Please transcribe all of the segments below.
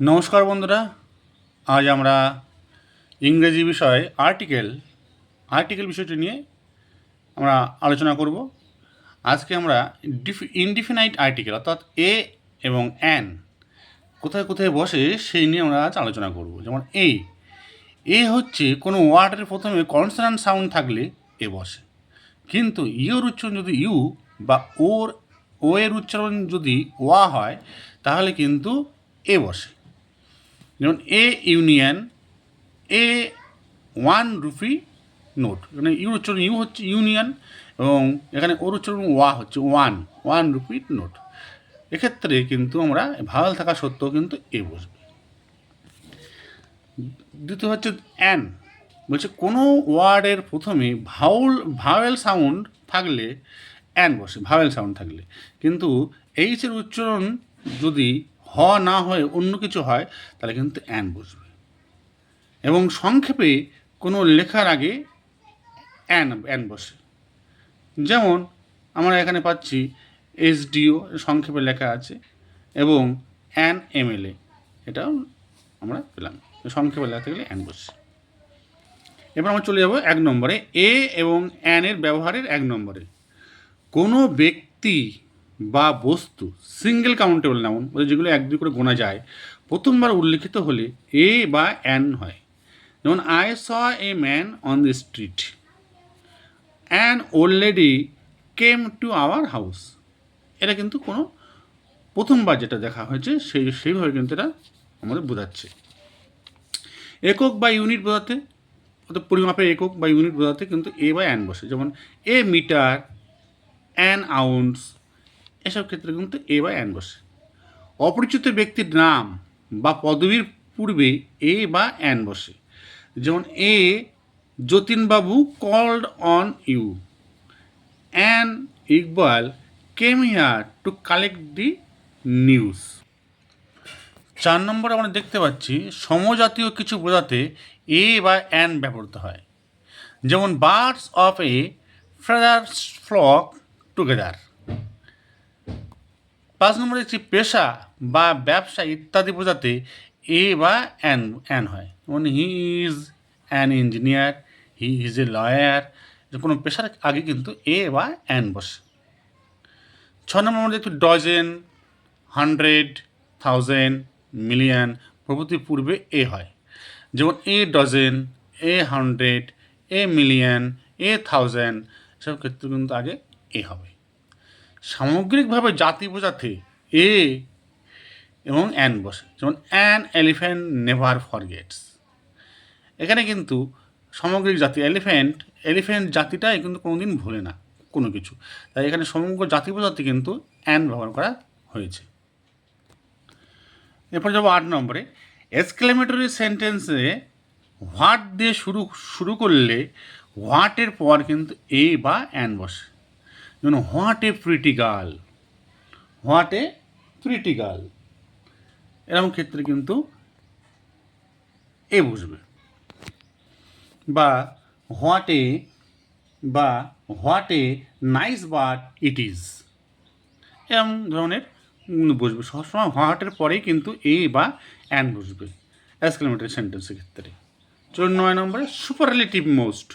নমস্কার বন্ধুরা, আজ আমরা ইংরেজি বিষয়ে আর্টিকেল আর্টিকেল বিষয়টি নিয়ে আমরা আলোচনা করব। আজকে আমরা ডিফ ইনডিফিনাইট আর্টিকেল অর্থাৎ এ এবং অ্যান কোথায় কোথায় বসে সেই নিয়ে আমরা আজ আলোচনা করব। যেমন এ এ হচ্ছে কোনো ওয়ার্ডের প্রথমে কনসোনান্ট সাউন্ড থাকলে এ বসে। কিন্তু ইওর উচ্চারণ যদি ইউ বা ওর, ও এর উচ্চারণ যদি ওয়া হয়, তাহলে কিন্তু এ বসে। যেমন a union a one rupee note এখানে ইউ উচ্চারণ ইউ হচ্ছে ইউনিয়ন এবং এখানে ওর উচ্চারণ ওয়া হচ্ছে ওয়ান ওয়ান রুপি নোট এক্ষেত্রে কিন্তু আমরা ভাওয়াল থাকা সত্ত্বেও কিন্তু এ বসবে। দ্বিতীয় হচ্ছে অ্যান বলছে কোনো ওয়ার্ডের প্রথমে ভাউল ভাওয়েল সাউন্ড থাকলে অ্যান বসে ভাওয়েল সাউন্ড থাকলে। কিন্তু এইচের উচ্চারণ যদি হ না হয়ে অন্য কিছু হয়, তাহলে কিন্তু অ্যান বসবে। এবং সংক্ষেপে কোনো লেখার আগে অ্যান অ্যান বসে। যেমন আমরা এখানে পাচ্ছি এসডিও, সংক্ষেপে লেখা আছে, এবং অ্যান এমএলএ, এটাও আমরা পেলাম। সংক্ষেপে লেখা থাকলে অ্যান বসে। এবার আমরা চলে যাব এক নম্বরে, এ এবং অ্যানের ব্যবহারের এক নম্বরে। কোনো ব্যক্তি বা বস্তু সিঙ্গেল কাউন্টেবল নাউন বলে যেগুলো এক, দুই করে গোনা যায়, প্রথমবার উল্লিখিত হলে এ বা অ্যান হয়। যেমন I saw a man on the street an old lady came to our house এটা কিন্তু কোনো প্রথমবার যেটা দেখা হয়েছে, সেই, সেইভাবে কিন্তু এটা আমাদের বোঝাচ্ছে। একক বা ইউনিট বোঝাতে, অর্থাৎ পরিমাপের একক বা ইউনিট বোঝাতে কিন্তু এ বা অ্যান বসে। যেমন এ মিটার অ্যান আউন্স এসব ক্ষেত্রে কিন্তু এ বা অ্যান বসে অপরিচিত ব্যক্তির নাম বা পদবীর পূর্বে এ বা অ্যান বসে যেমন a Jatinbabu called on you an Iqbal came here to collect the news চার নম্বরে আমরা দেখতে পাচ্ছি, সমজাতীয় কিছু বোঝাতে এ বা অ্যান ব্যবহৃত হয়। যেমন birds of a feathers flock together পাঁচ নম্বরে দেখছি পেশা বা ব্যবসা ইত্যাদি বোঝাতে এ বা অ্যান অ্যান হয়। যেমন he is an engineer, he is a lawyer. কোনো পেশার আগে কিন্তু এ বা অ্যান বসে। ছ নম্বর আমরা দেখি ডজেন, হান্ড্রেড, থাউজেন্ড, মিলিয়ন প্রভৃতির পূর্বে এ হয়। যেমন a dozen, a hundred, a million, a thousand সব ক্ষেত্রে কিন্তু আগে এ হবে। সামগ্রিকভাবে জাতি বোঝাতে এ এবং অ্যান বসে। যেমন অ্যান এলিফ্যান্ট নেভার ফরগেটস এখানে কিন্তু সামগ্রিক জাতি এলিফ্যান্ট এলিফ্যান্ট জাতিটাই কিন্তু কোনোদিন ভোলে না, কোনো কিছু। তাই এখানে সমগ্র জাতি বোঝাতে কিন্তু অ্যান ব্যবহার করা হয়েছে। এরপর যাব আট নম্বরে। এক্সক্লেমেটরি সেন্টেন্সে হোয়াট দিয়ে শুরু শুরু করলে হোয়াটের পর কিন্তু এ বা অ্যান বসে। যেমন what a pretty girl what a pretty girl এরকম ক্ষেত্রে কিন্তু এ বুঝবে। বা হোয়াট এ বা what a nice but it is এরকম ধরনের বুঝবে। সবসময় হোয়াটের পরেই কিন্তু এ বা অ্যান বুঝবে। এক্সক্লেমেটরি সেন্টেন্সের ক্ষেত্রে। চলুন নয় নম্বরে সুপারলেটিভ মোস্ট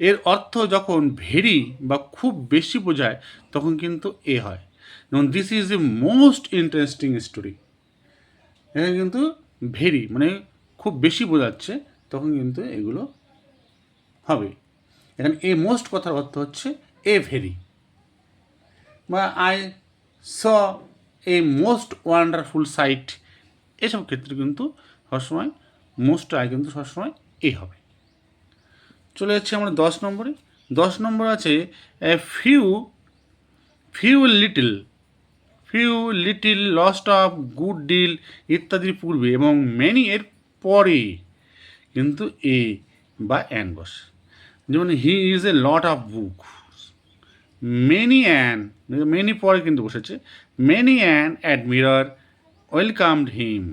এর অর্থ যখন ভেরি বা খুব বেশি বোঝায়, তখন কিন্তু এ হয়। যেমন this is a most interesting story এখানে কিন্তু ভেরি মানে খুব বেশি বোঝাচ্ছে, তখন কিন্তু এগুলো হবে। এখানে এ মোস্ট কথার অর্থ হচ্ছে এ ভেরি। বা I saw a most wonderful sight এসব ক্ষেত্রে কিন্তু সবসময় মোস্ট আয় কিন্তু সবসময় এ হবে। চলে যাচ্ছে আমরা দশ নম্বরে। দশ নম্বর আছে few few little few little lost of good deal ইত্যাদির পূর্বে এবং মেনি এর পরে। কিন্তু এ বা অ্যান বস। যেমন he is a lot of book many an many পরে কিন্তু বসেছে। Many an admirer welcomed him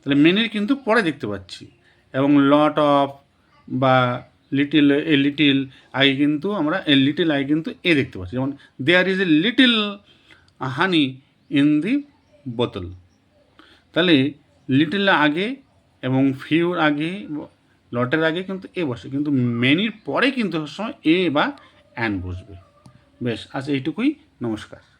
তাহলে মেনির কিন্তু পরে দেখতে পাচ্ছি। এবং লট অফ বা লিটিল এ লিটিল আই কিন্তু আমরা এ লিটিল আই কিন্তু এ দেখতে পাচ্ছি। যেমন there is a little honey in the বোতল তাহলে লিটিল আগে এবং ফিউর আগে, লটের আগে কিন্তু এ বসে, কিন্তু মেনির পরে কিন্তু সবসময় এ বা অ্যান বসবে। বেশ আজ এইটুকুই, নমস্কার।